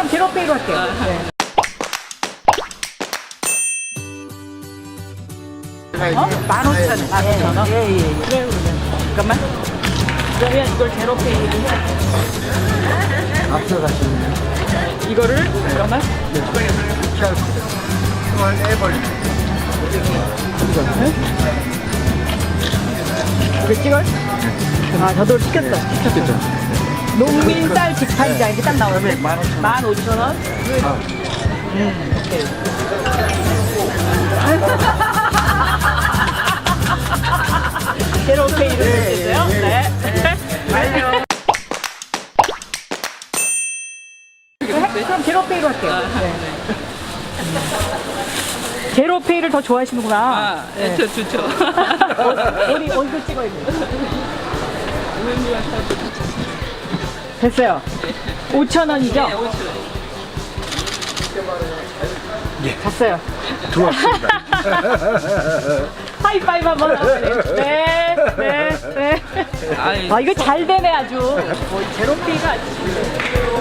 그럼 제로 페이로 할게요. 네. 어? 만 오천 원. 만 오천 원? 예, 예, 예. 잠깐만. 그러면 이걸 제로 페이로 해야 앞서 가시면 이거를, 잠깐만. QR 코드. 그걸 앱을 이거 찍어? 아, 저도 시켰어. 그죠? 농민 쌀 직판장 이렇게 딱 나오는데 만 오천 원? 음, 오케이. 제로페이로 해주세요. 네. 완료. 그럼 제로페이로 할게요. 네. 제로페이를 더 좋아하시는구나. 아, 네, 저 좋죠. 어디 어디서 찍어야 돼? 됐어요. 5천 원이죠? 네, 5천 원. 갔어요. 들어왔습니다. 하이파이브 한번 하세요. 네, 네, 네. 아이, 아 이거 잘 되네 아주. 뭐 제로피가 아주.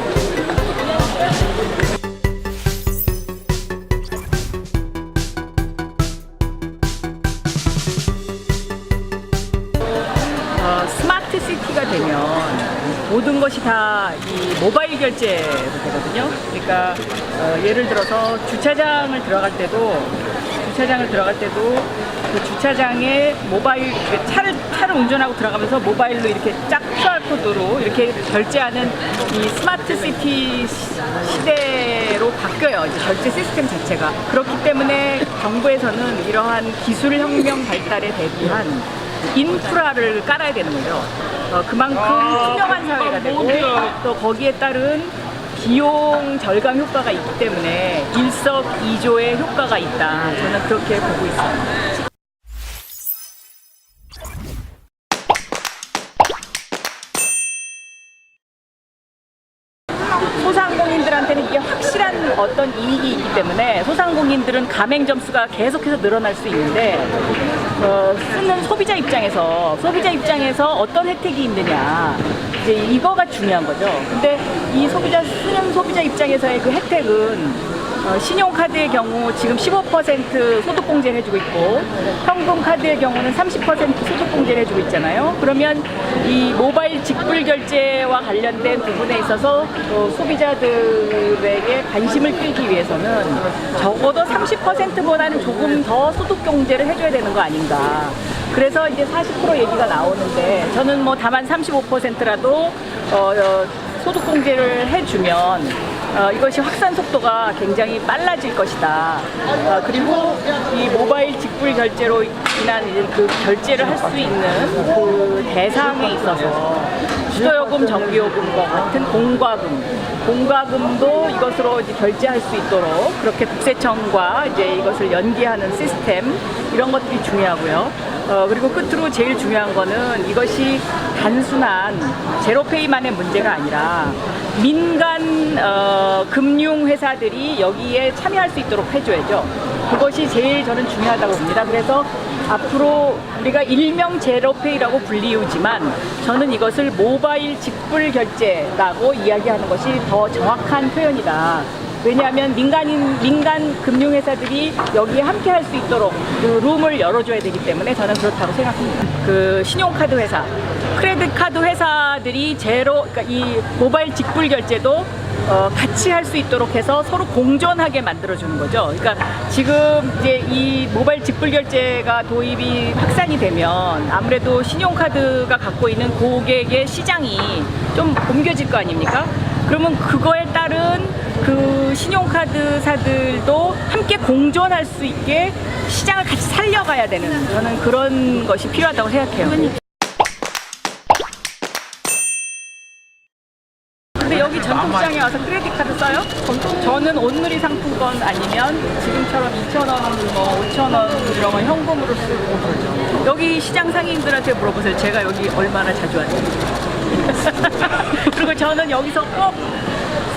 모든 것이 다 이 모바일 결제로 되거든요. 그러니까 어, 예를 들어서 주차장을 들어갈 때도 주차장을 들어갈 때도 그 주차장에 모바일 그 차를 차를 운전하고 들어가면서 모바일로 이렇게 짝 QR 코드로 이렇게 결제하는 이 스마트 시티 시- 시대로 바뀌어요. 이제 결제 시스템 자체가 그렇기 때문에 정부에서는 이러한 기술 혁명 발달에 대비한 인프라를 깔아야 되는 거죠. 어, 그만큼 투명한 사회가 되고 또 거기에 따른 비용 절감 효과가 있기 때문에 일석이조의 효과가 있다. 저는 그렇게 보고. 소 어떤 이익이 있기 때문에 소상공인들은 가맹 점수가 계속해서 늘어날 수 있는데 어, 쓰는 소비자 입장에서 소비자 입장에서 어떤 혜택이 있느냐 이제 이거가 중요한 거죠. 근데 이 소비자 쓰는 소비자 입장에서의 그 혜택은 어, 신용카드의 경우 지금 15% 소득공제를 해주고 있고 현금카드의 경우는 30% 소득공제를 해주고 있잖아요. 그러면 이 모바일 직불 결제와 관련된 부분에 있어서 어, 소비자들에게 관심을 끌기 위해서는 적어도 30%보다는 조금 더 소득공제를 해줘야 되는 거 아닌가. 그래서 이제 40% 얘기가 나오는데 저는 뭐 다만 35%라도 어, 어, 소득공제를 해주면 어, 이것이 확산 속도가 굉장히 빨라질 것이다. 어, 그리고 이 모바일 직불 결제로 인한 이제 그 결제를 할 수 있는 그 대상에 있어서 수도요금, 전기요금과 같은 공과금, 공과금도 이것으로 이제 결제할 수 있도록 그렇게 국세청과 이제 이것을 연계하는 시스템 이런 것들이 중요하고요. 어, 그리고 끝으로 제일 중요한 거는 이것이 단순한 제로페이만의 문제가 아니라 민간 어, 금융 회사들이 여기에 참여할 수 있도록 해줘야죠. 그것이 제일 저는 중요하다고 봅니다. 그래서 앞으로 우리가 일명 제로페이라고 불리우지만 저는 이것을 모바일 직불 결제라고 이야기하는 것이 더 정확한 표현이다. 왜냐하면 민간인 민간 금융회사들이 여기에 함께 할 수 있도록 그 룸을 열어줘야 되기 때문에 저는 그렇다고 생각합니다. 그 신용카드 회사, 크레딧 카드 회사들이 제로, 그러니까 이 모바일 직불 결제도 어, 같이 할 수 있도록 해서 서로 공존하게 만들어주는 거죠. 그러니까 지금 이제 이 모바일 직불 결제가 도입이 확산이 되면 아무래도 신용카드가 갖고 있는 고객의 시장이 좀 옮겨질 거 아닙니까? 그러면 그거에 따른 그 신용카드사들도 함께 공존할 수 있게 시장을 같이 살려가야 되는 저는 그런 것이 필요하다고 생각해요. 근데 여기 전통시장에 와서 크레딧 카드 써요? 저는 온누리 상품권 아니면 지금처럼 2,000원, 뭐 5,000원 이런 건 현금으로 쓰고 여기 시장 상인들한테 물어보세요. 제가 여기 얼마나 자주 왔는지. 그리고 저는 여기서 꼭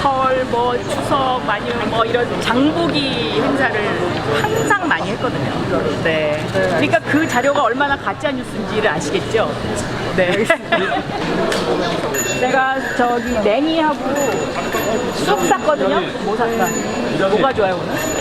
설, 뭐 추석, 많이 뭐 이런 장보기 행사를 항상 많이 했거든요. 네. 그러니까 그 자료가 얼마나 가짜 뉴스인지를 아시겠죠? 네. 내가 저기 냉이하고 쑥 샀거든요. 뭐 샀다? 뭐가 좋아요 오늘?